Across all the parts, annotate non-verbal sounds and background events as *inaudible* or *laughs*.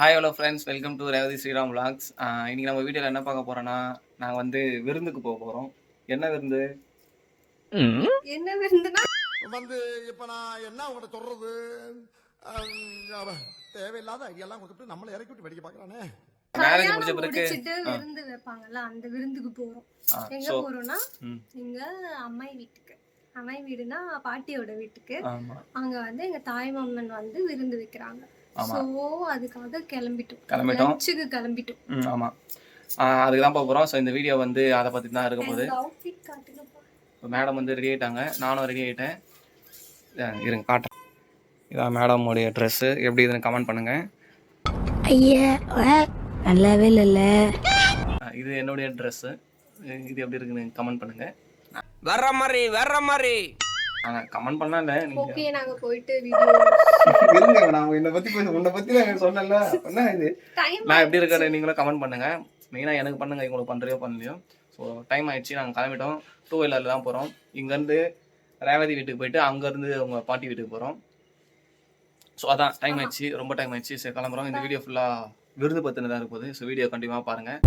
Hi hello friends welcome to Revathi Sriram vlogs. ஆஹ் இன்னைக்கு நம்ம வீடியோவில் என்ன பார்க்க போறோம்னா நாங்கள் வந்து விருந்துக்கு போக போகிறோம் என்ன விருந்து? என்ன விருந்துனா? வந்து இப்ப நான் என்ன உங்கள்கிட்ட அவன் தேவையில்லாத ஐடியாலாம் கொடுத்துட்டு நம்மளை இறக்கி விட்டு வெடிக்க பார்க்கறானே. மேரேஜ் முடிச்ச பிறகு விருந்து வைப்பாங்கல்ல அந்த விருந்துக்கு போறோம். எங்க போறோம்னா எங்க அம்மாய் வீட்டுக்கு. அம்மாய் வீடுனா பாட்டியோட வீட்டுக்கு. அங்க வந்து எங்க தாய் மாமன் வந்து விருந்து வைக்கிறாங்க. ஆமா. சோ அதுக்காக கிளம்பிட்டோம். கிளம்பிட்டோம். லஞ்சுக்கு கிளம்பிட்டோம். ம் ஆமாம் அதுக்கு தான் போக போகிறோம் ஸோ இந்த வீடியோ வந்து அதை பற்றி தான் இருக்க போகுது. இப்போ மேடம் வந்து ரெடி ஆயிட்டாங்க. நானும் ரெடி ஆயிட்டேன். அஹ் இருங்க காட்டுறேன். இதான் மேடமுடைய ட்ரெஸ்ஸு எப்படி இதுன்னு கமெண்ட் பண்ணுங்கள் ஐயா நல்லாவே இல்லைல்ல. இது என்னுடைய ட்ரெஸ்ஸு இது எப்படி இருக்குன்னு கமெண்ட் பண்ணுங்கள் வர்ற மாதிரி வர்ற மாதிரி. ஆனால் கமெண்ட் பண்ணலாம் இல்லை நீங்கள் ஓகே நாங்க போயிட்டு வீடியோ *laughs* இருங்க நான் உன்னை பற்றி பேச உன்னை பற்றி நான் சொன்னல என்ன இது? நான் எப்படி இருக்கேன்னு நீங்களும் கமெண்ட் பண்ணுங்க. மெயினாக எனக்கு பண்ணுங்க உங்களுக்கு பண்ணுறியோ பண்ணலையோ. ஸோ டைம் ஆயிடுச்சு நாங்கள் கிளம்பிட்டோம். டூ வீலரில் தான் போகிறோம் இங்கேருந்து ரேவதி வீட்டுக்கு போயிட்டு அங்கேருந்து அவங்க பாட்டி வீட்டுக்கு போகிறோம் ஸோ அதான் டைம் ஆயிடுச்சு ரொம்ப டைம் ஆயிடுச்சு. சரி கிளம்புறோம். இந்த வீடியோ ஃபுல்லாக விருது பற்றினதாக இருக்க போகுது. ஸோ வீடியோ கண்டிப்பாக பாருங்கள்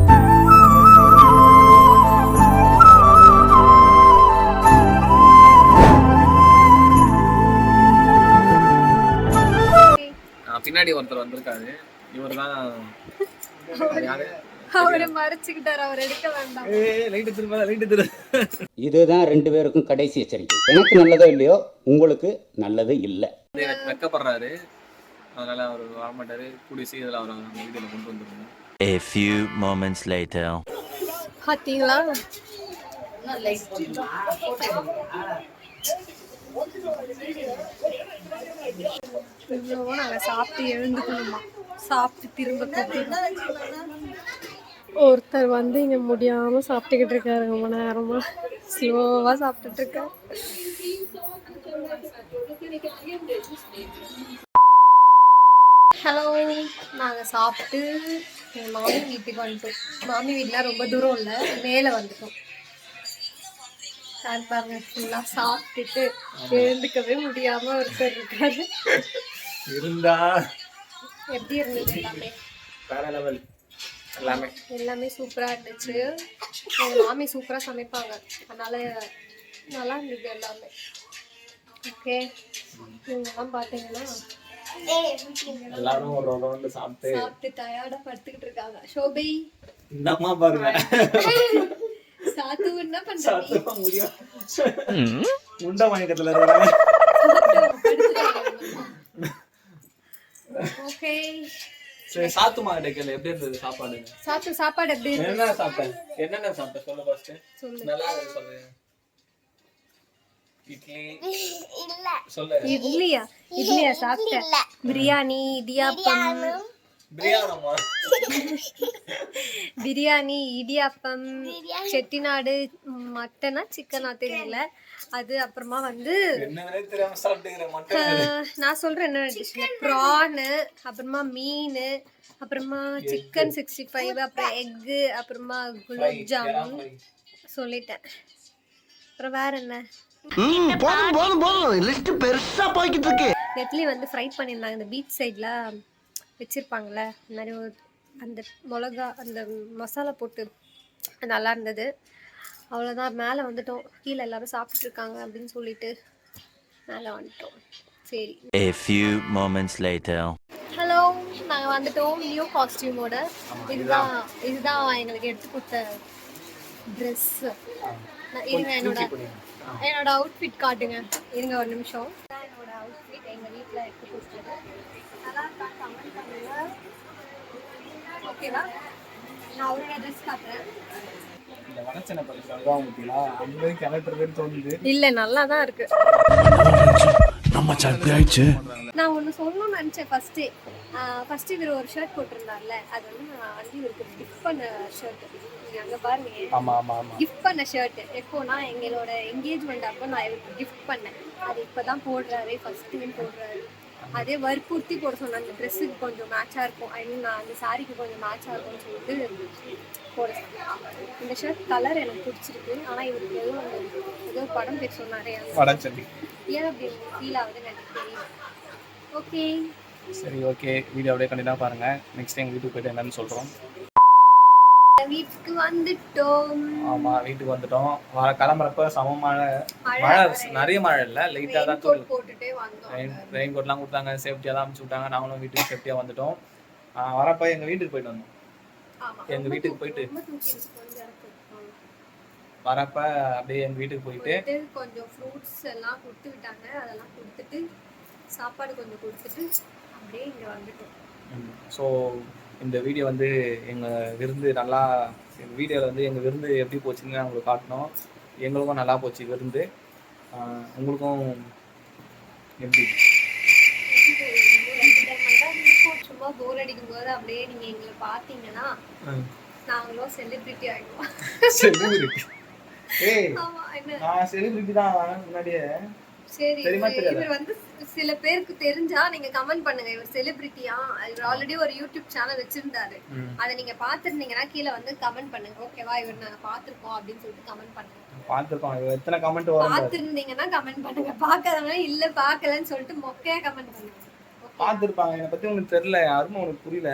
பின்னாடி ஒருத்தர் வந்திருக்காரு. இவர் தான் இதுதான் ரெண்டு பேருக்கும் கடைசி எச்சரிக்கை. எனக்கு நல்லதோ இல்லையோ உங்களுக்கு நல்லது இல்லை. வெக்கப்படுறாரு. அதனால அவர் வரமாட்டாரு. கூடிய சீக்கிரம் அவர் வீடியோல கொண்டு வந்துருங்க A few moments later. பாத்தீங்களா? இவ்வளவோ நாங்க சாப்பிட்டு எழுந்துக்கணுமா. சாப்பிட்டு திரும்ப. ஒருத்தர் வந்து இங்க முடியாம சாப்பிட்டுக்கிட்டு இருக்காரு ரொம்ப நேரமா. ஸ்லோவா சாப்பிட்டுட்டு இருக்காரு. ஹலோ நாங்கள் சாப்பிட்டு எங்க மாமி வீட்டுக்கு வந்துட்டோம். மாமி வீட்டுலாம் ரொம்ப தூரம் இல்லை மேலே வந்துட்டோம். சார் பாருங்க ஃபுல்லாக சாப்பிட்டுட்டு எழுந்துக்கவே முடியாம ஒருத்தர் இருக்காரு. இருந்தா எப்படி இருந்தது எல்லாமே? வேற லெவல் எல்லாமே. எல்லாமே சூப்பராக இருந்துச்சு. எங்க மாமி சூப்பராக சமைப்பாங்க. அதனால நல்லா இருந்தது எல்லாமே. ஓகே இவங்கெல்லாம் பார்த்தீங்கன்னா எல்லாரும் ஒரு ரவுண்டு சாப்பிட்டு சாப்பிட்டு டயர்டாக படுத்துக்கிட்டு இருக்காங்க. ஷோபை? இந்த அம்மா பாருங்க. சாத்து என்ன முடியும். முண்டை மயக்கத்துல சரி சாத்து மாடு கேளு. எப்படி இருந்தது சாப்பாடு? சாத்து சாப்பாடு எப்படி என்ன சாப்பிட்டேன் என்னென்ன சாப்பிட்டேன் சொல்லு ஃபர்ஸ்ட் சொல்லு. நல்லா இருக்கு சொல்லு. இட்லி. சொல்லு. இட்லியா? இட்லியா சாப்பிட்டேன் பிரியாணி இடியாப்பம். *laughs* பிரியாணி இடியாப்பம் செட்டிநாடு மட்டனா சிக்கனா தெரியல. அது அப்புறமா வந்து நான் சொல்றேன் என்ன டிஷ் ப்ரானு அப்புறமா மீன் அப்புறமா சிக்கன் சிக்ஸ்டி ஃபைவ் அப்புறம் எக்கு அப்புறமா குலோப் ஜாமுன் சொல்லிட்டேன். அப்புறம் வேற என்ன? போதும் போதும் போதும். லிஸ்ட் பெருசா போய்கிட்டு இருக்கு. நெட்லி வந்து ஃப்ரை பண்ணியிருந்தாங்க இந்த பீச் சைடில் வச்சுருப்பாங்கள்ல இந்த மாதிரி ஒரு அந்த மிளகா அந்த மசாலா போட்டு நல்லா இருந்தது. அவ்வளோதான் மேலே வந்துட்டோம். கீழே எல்லாரும் சாப்பிட்டுட்டு இருக்காங்க அப்படின்னு சொல்லிட்டு மேலே வந்துட்டோம். சரி. A few moments later. Hello நாங்கள் வந்துட்டோம். நியூ காஸ்டியூமோட இதுதான் இதுதான் எங்களுக்கு எடுத்து கொடுத்த ட்ரெஸ்ஸு இருங்க என்னோட என்னோட அவுட்ஃபிட் காட்டுங்க. இருங்க ஒரு நிமிஷம். என்னோட அவுட்ஃபிட் எங்கள் வீட்டில் எடுத்து கொடுத்தது நல்லா இருக்கா கமெண்ட் பண்ணுங்க ஓகேவா? நான் அவரோட ட்ரெஸ் காட்டுறேன். இல்லை நல்லா தான் இருக்கு. நம்ம இப்படி ஆயிடுச்சு. நான் ஒன்று சொல்லணும்னு நினச்சேன் ஃபஸ்ட்டு ஃபஸ்ட்டு இவர் ஒரு ஷர்ட் போட்டிருந்தார்ல அது வந்து நான் வந்து இவருக்கு கிஃப்ட் பண்ண ஷர்ட் நீங்கள் அங்கே பாருங்க. ஆமா ஆமா ஆமா. கிஃப்ட் பண்ண ஷர்ட் எப்போனா எங்களோட என்கேஜ்மெண்ட் அப்போ நான் இவருக்கு கிஃப்ட் பண்ணேன். அது இப்பதான் போடுறாரு ஃபர்ஸ்ட் டைம் போடுறாரு. அதே வற்புறுத்தி போட சொன்னேன் அந்த ட்ரெஸ்ஸுக்கு கொஞ்சம் மேட்சாக இருக்கும். ஐ மீன் நான் அந்த சாரிக்கு கொஞ்சம் மேட்சாக இருக்கும்னு சொல்லிட்டு போட இந்த ஷர்ட் கலர் எனக்கு பிடிச்சிருக்கு. ஆனால் இவருக்கு ஏதோ ஏதோ படம் பேர் சொன்னாரே ஏன் அப்படி ஃபீல் ஆகுதுன்னு எனக்கு தெரியும் ஓகே சரி ஓகே வீடியோ அப்படியே கண்டிப்பாக பாருங்கள் நெக்ஸ்ட் டைம் வீட்டுக்கு போயிட்டு என்னன்னு சொல்கிறோம் வீட்டுக்கு வந்துட்டோம். ஆமாம் வீட்டுக்கு வந்துட்டோம். வர கிளம்புறப்ப சம மழை மழை நிறைய மழை இல்லை லைட்டாக தான் தூள் போட்டுட்டே வந்தோம் ரெயின் கோட்லாம் கொடுத்தாங்க சேஃப்டியாக தான் அனுப்பிச்சு விட்டாங்க. நாங்களும் வீட்டுக்கு சேஃப்டியாக வந்துட்டோம். வரப்ப எங்கள் வீட்டுக்கு போயிட்டு வந்தோம். ஆமா. எங்க வீட்டுக்கு போயிட்டு. ஆமா. வரப்ப அப்படியே எங்கள் வீட்டுக்கு போயிட்டு போயிட்டு கொஞ்சம் ஃப்ரூட்ஸ் எல்லாம் கொடுத்து விட்டாங்க. அதெல்லாம் கொடுத்துட்டு சாப்பாடு கொஞ்சம் கொடுத்துட்டு அப்படியே இங்க வந்துட்டோம். ஸோ இந்த வீடியோ வந்து எங்கள் விருந்து நல்லா எங்கள் வீடியோவில் வந்து எங்கள் விருந்து எப்படி போச்சுன்னு நான் உங்களுக்கு காட்டினோம் எங்களுக்கும் நல்லா போச்சு விருந்து. உங்களுக்கும் எப்படி. சும்மா போர் அடிக்கும் போது அப்படியே நீங்க எங்களை பாத்தீங்கன்னா நாங்களும் செலிபிரிட்டி ஆயிடுவோம் செலிபிரிட்டி ஏய் நான் செலிபிரிட்டி தான் முன்னாடியே சரி இவர் வந்து சில பேருக்கு தெரிஞ்சா நீங்க கமெண்ட் பண்ணுங்க. இவர் செலிபிரிட்டியா இவர் ஆல்ரெடி ஒரு யூடியூப் சேனல் வச்சிருந்தாரு. அதை நீங்க பாத்துருந்தீங்கன்னா கீழே வந்து கமெண்ட் பண்ணுங்க. ஓகேவா இவர் நாங்க பாத்திருக்கோம் அப்படின்னு சொல்லிட்டு கமெண்ட் பண்ணுங்க. பார்த்துருக்கோம். இது எத்தனை கமெண்ட். பாத்திருந்தீங்கன்னா கமெண்ட் பண்ணுங்க. பாக்காதவங்க இல்ல பாக்கலன்னு சொல்லிட்டு மொக்கையா கமெண்ட் பண்ணுங்க? பார்த்துருப்பாங்க. என்னை பற்றி உனக்கு தெரியல யாருமே உனக்கு புரியல.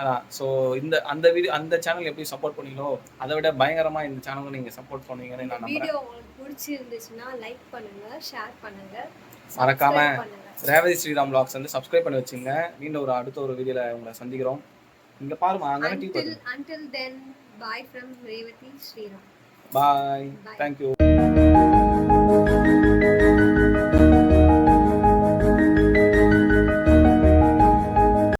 அதான். ஸோ இந்த அந்த வீடியோ அந்த சேனல் எப்படி சப்போர்ட் பண்ணீங்களோ அதை விட பயங்கரமாக இந்த சேனலுக்கு நீங்கள் சப்போர்ட் பண்ணுவீங்கன்னு நான் நம்புறேன். உங்களுக்கு பிடிச்சிருந்துச்சுன்னா லைக் பண்ணுங்க ஷேர் பண்ணுங்க மறக்காம ரேவதி ஸ்ரீராம் vlogs வந்து சப்ஸ்கிரைப் பண்ணி வச்சுங்க. மீண்டும் ஒரு அடுத்த ஒரு வீடியோவில் உங்களை சந்திக்கிறோம். இங்கே பாருமா அங்கே டீ bye from Revathi Sriram. Bye. Thank you